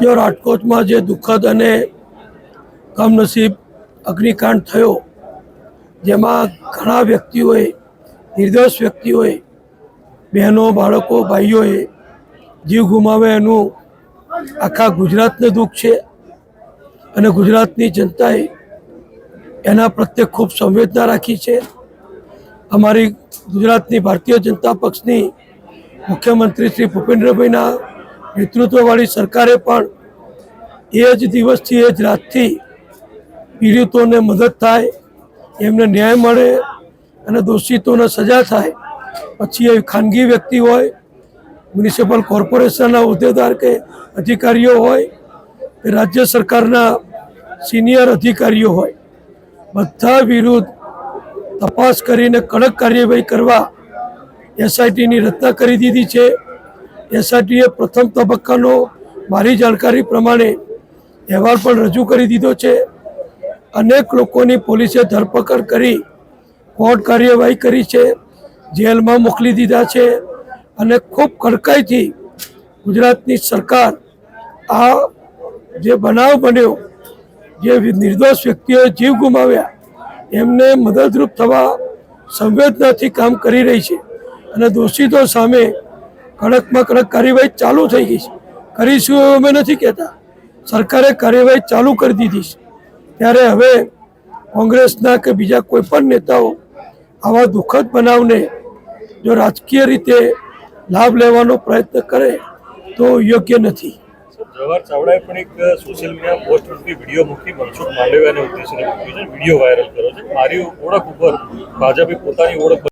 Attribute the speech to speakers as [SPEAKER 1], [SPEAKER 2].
[SPEAKER 1] જો રાજકોટમાં જે દુઃખદ અને કમનસીબ અગ્નિકાંડ થયો, જેમાં ઘણા વ્યક્તિઓએ, નિર્દોષ વ્યક્તિઓએ, બહેનો, બાળકો, ભાઈઓએ જીવ ગુમાવે એનું આખા ગુજરાતને દુઃખ છે અને ગુજરાતની જનતાએ એના પ્રત્યે ખૂબ સંવેદના રાખી છે. અમારી ગુજરાતની ભારતીય જનતા પક્ષની મુખ્યમંત્રી શ્રી ભૂપેન્દ્રભાઈના નેતૃત્વવાળી સરકારે પણ એ જ દિવસથી, એ જ રાતથી પીડિતોને મદદ થાય, એમને ન્યાય મળે અને દોષિતોને સજા થાય. પછી એ ખાનગી વ્યક્તિ હોય, મ્યુનિસિપલ કોર્પોરેશનના હોદ્દેદાર કે અધિકારીઓ હોય, કે રાજ્ય સરકારના સિનિયર અધિકારીઓ હોય, બધા વિરુદ્ધ તપાસ કરીને કડક કાર્યવાહી કરવા એસઆઈટીની રચના કરી દીધી છે. એસઆઈટીએ પ્રથમ તબક્કાનો મારી જાણકારી પ્રમાણે અહેવાલ પણ રજૂ કરી દીધો છે. અનેક લોકોની પોલીસે ધરપકડ કરી કોર્ટ કાર્યવાહી કરી છે, જેલમાં મોકલી દીધા છે અને ખૂબ કડકાઈથી ગુજરાતની સરકાર આ જે બનાવ બન્યો, જે નિર્દોષ વ્યક્તિઓએ જીવ ગુમાવ્યા, એમને મદદરૂપ થવા સંવેદનાથી કામ કરી રહી છે અને દોષિતો સામે કડકમાં કડક કાર્યવાહી ચાલુ થઈ ગઈ છે. કરીશું અમે નથી કહેતા. સરકારે કાર્યવાહી ચાલુ કરી દીધી છે. ત્યારે હવે કોંગ્રેસના કે બીજા કોઈ પણ નેતાઓ આવા દુઃખદ બનાવને જો રાજકીય રીતે લાભ લેવાનો પ્રયત્ન કરે તો યોગ્ય નથી.
[SPEAKER 2] જવાહર ચાવડાએ પણ એક સોશિયલ મીડિયા પોસ્ટ ઉપરથી વીડિયો મૂકી મનસુખ માંડવિયાને ઉદ્દેશીને મૂક્યું છે. વીડિયો વાયરલ કર્યો છે. મારી ઓળખ ઉપર ભાજપે પોતાની ઓળખ